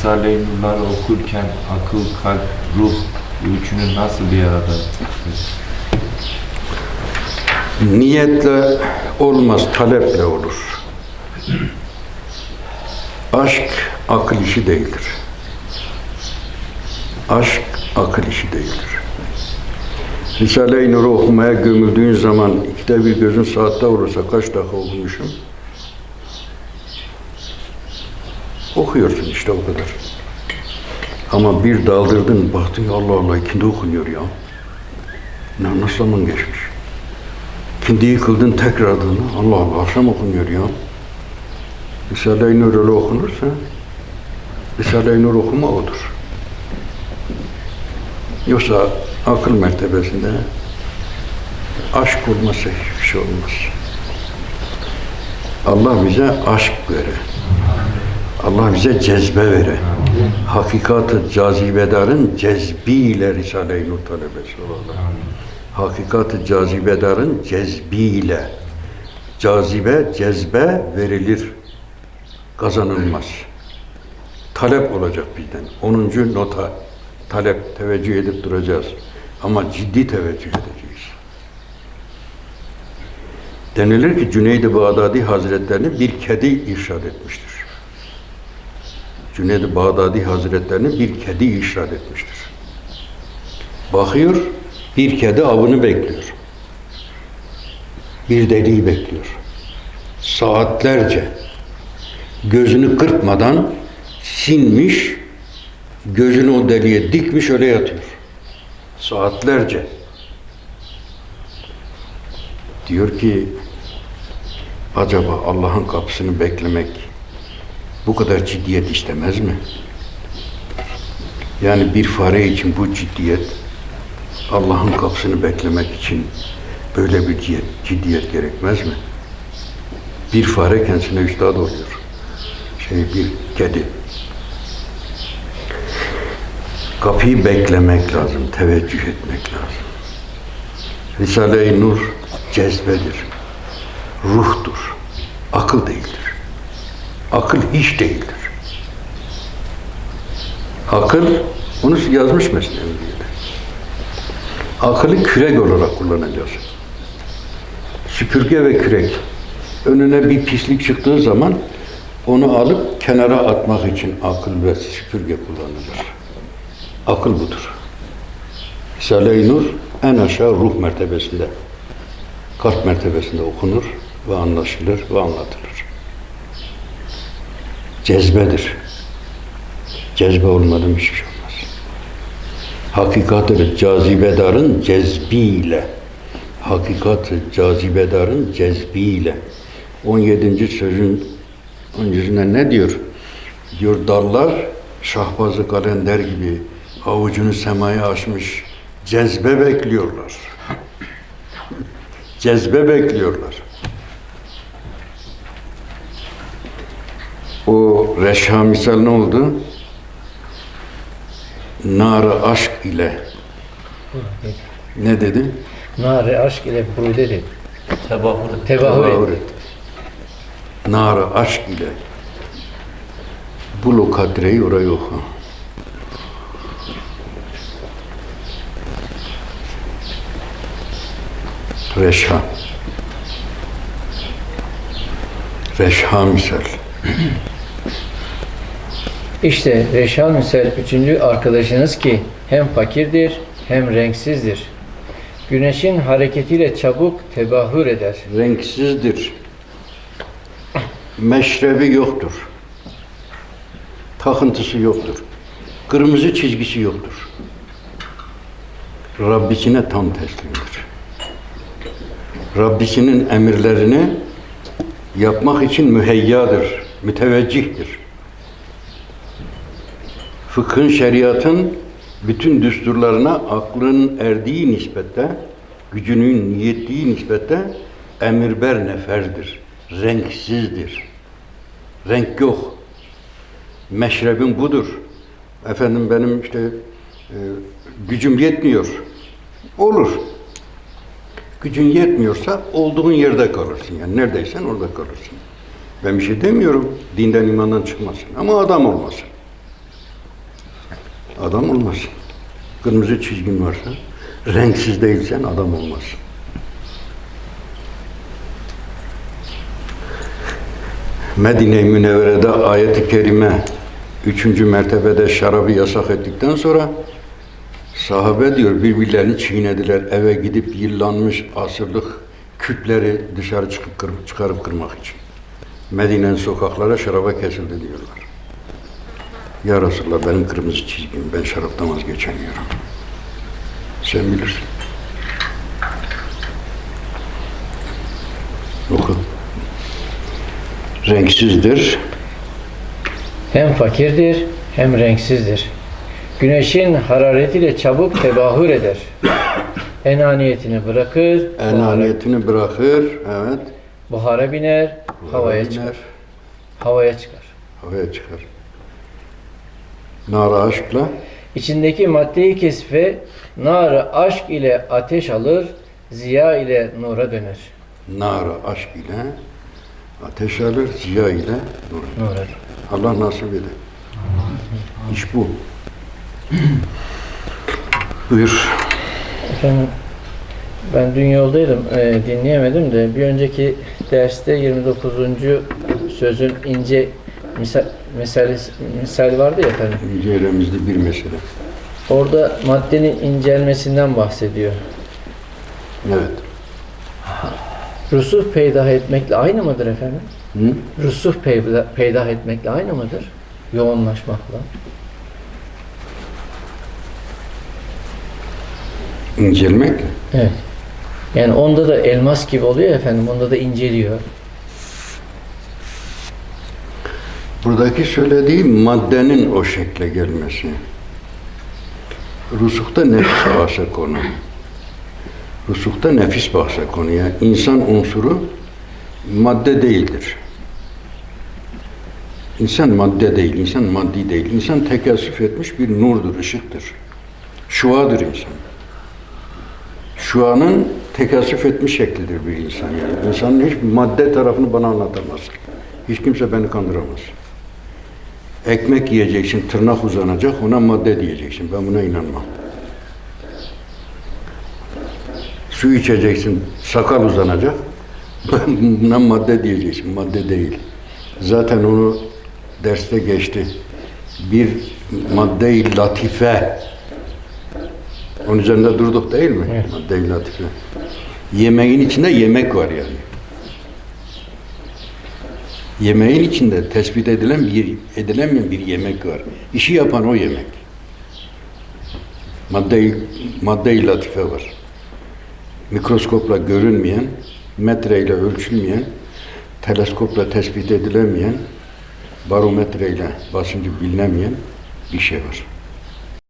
Risale-i Nur'ları okurken akıl, kalp, ruh üçünü nasıl bir arada? Niyetle olmaz, taleple olur. Aşk akıl işi değildir. Aşk akıl işi değildir. Risale-i Nur'u okumaya gömüldüğün zaman ikide bir gözün saatte olursa kaç dakika okumuşum? Okuyorsun işte o kadar. Ama bir daldırdın, baktın ya Allah Allah ikindi okunuyor ya. Ne, nasıl zaman geçmiş? İkindiyi kıldın tekrardan. Allah Allah akşam okunuyor ya. Risale-i Nur öyle okunursa Risale-i Nur okuma odur. Yoksa akıl mertebesinde aşk olmazsa hiçbir şey olmaz. Allah bize aşk vere. Allah bize cezbe vere. Hakikatı cazibedarın cezbiyle Risale-i Nur talebesi olalım hakikati cazibedarın cezbiyle cazibe, cezbe verilir, kazanılmaz. Talep olacak bizden. 10. nota talep, teveccüh edip duracağız. Ama ciddi teveccüh edeceğiz. Denilir ki Cüneyd-i Bağdadi Hazretlerini bir kedi irşad etmiştir. Cüneyd-i Bağdadi Hazretlerini bir kedi irşad etmiştir. Bakıyor, bir kedi avını bekliyor. Bir deliği bekliyor. Saatlerce gözünü kırpmadan sinmiş, gözünü o deliğe dikmiş öyle yatıyor. Saatlerce. Diyor ki acaba Allah'ın kapısını beklemek bu kadar ciddiyet istemez mi? Yani bir fare için bu ciddiyet Allah'ın kapısını beklemek için böyle bir ciddiyet, ciddiyet gerekmez mi? Bir fare kendisine üstad oluyor. Şey bir kedi. Kapıyı beklemek lazım, teveccüh etmek lazım. Risale-i Nur cezbedir, ruhtur, akıl değildir. Akıl hiç değildir. Akıl, onu yazmış mesela. Akıllı kürek olarak kullanacağız. Süpürge ve kürek. Önüne bir pislik çıktığı zaman onu alıp kenara atmak için akıl ve süpürge kullanılır. Akıl budur. Risale-i Nur en aşağı ruh mertebesinde, kalp mertebesinde okunur ve anlaşılır ve anlatılır. Cezbedir. Cezbe olmadan hiçbir şey olmaz hakikatı cazibedarın cezbiyle hakikatı cazibedarın cezbiyle 17. sözün öncesinde ne diyor? Diyor dallar şahbazı kalender gibi avucunu semaya açmış cezbe bekliyorlar. Cezbe bekliyorlar. O reşha misal ne oldu? nar aşk ile ne dedi? Nari aşk ile burude dedi. Tebahur. Tebahür Tevahür et. et. Nar aşk ile bulu kadreyi oraya oku. Reşha. Reşha misal. İşte Reşan Misal üçüncü arkadaşınız ki hem fakirdir hem renksizdir. Güneşin hareketiyle çabuk tebahür eder. renksizdir. Meşrebi yoktur. Takıntısı yoktur. Kırmızı çizgisi yoktur. Rabbisine tam teslimdir. Rabbisinin emirlerini yapmak için müheyyadır, müteveccihtir. Fıkhın, şeriatın bütün düsturlarına aklın erdiği nispette, gücünün yettiği nispette emirber neferdir. Renksizdir. Renk yok. Meşrebim budur. Efendim benim işte e, gücüm yetmiyor. Olur. Gücün yetmiyorsa olduğun yerde kalırsın. Yani neredeysen orada kalırsın. Ben bir şey demiyorum. Dinden imandan çıkmasın. Ama adam olmasın. Adam olmazsın. Kırmızı çizgin varsa, renksiz değilsen adam olmazsın. Medine-i Münevvere'de ayet-i kerime üçüncü mertebede şarabı yasak ettikten sonra sahabe diyor birbirlerini çiğnediler eve gidip yıllanmış asırlık küpleri dışarı çıkıp kır- çıkarıp kırmak için. Medine'nin sokaklara şaraba kesildi diyorlar. Ya Resulallah benim kırmızı çizgim, ben şaraptan vazgeçemiyorum. Sen bilirsin. Oku. Renksizdir, Hem fakirdir hem renksizdir. Güneşin hararetiyle çabuk tebahür eder. Enaniyetini bırakır, buhara, enaniyetini bırakır, evet. buhara biner, havaya biner, çıkar. Havaya çıkar. Havaya çıkar. Nara aşkla İçindeki maddeyi kesfe, narı aşk ile ateş alır, ziya ile nura döner. nara aşk ile ateş alır, ziya ile nur. Nura. Allah nasip eder. İş bu. Buyur. Efendim, ben dün yoldaydım, e, dinleyemedim de bir önceki derste 29. sözün ince misal, misal, misal vardı ya efendim. Cehremizde bir mesele. Orada maddenin incelmesinden bahsediyor. Evet. Rusuh peydah etmekle aynı mıdır efendim? Hı? Rusuh peyda, peydah etmekle aynı mıdır? Yoğunlaşmakla. İncelmek. Evet. Yani onda da elmas gibi oluyor efendim, onda da inceliyor. Buradaki söylediği maddenin o şekle gelmesi. Rusukta nefis bahse konu. Rusukta nefis bahse konu. Yani insan unsuru madde değildir. İnsan madde değil, insan maddi değil. İnsan tekessüf etmiş bir nurdur, ışıktır. Şuadır insan. Şuanın tekessüf etmiş şeklidir bir insan yani. İnsanın hiç madde tarafını bana anlatamaz. Hiç kimse beni kandıramaz. Ekmek yiyeceksin, tırnak uzanacak, ona madde diyeceksin. Ben buna inanmam. Su içeceksin, sakal uzanacak. Ben buna madde diyeceksin, madde değil. Zaten onu derste geçti. Bir madde-i latife. Onun üzerinde durduk değil mi? Evet. Madde-i latife. Yemeğin içinde yemek var yani. Yemeğin içinde tespit edilen bir edilemeyen bir yemek var. İşi yapan o yemek. Madde madde latife var. Mikroskopla görünmeyen, metreyle ölçülmeyen, teleskopla tespit edilemeyen, barometreyle basıncı bilinemeyen bir şey var.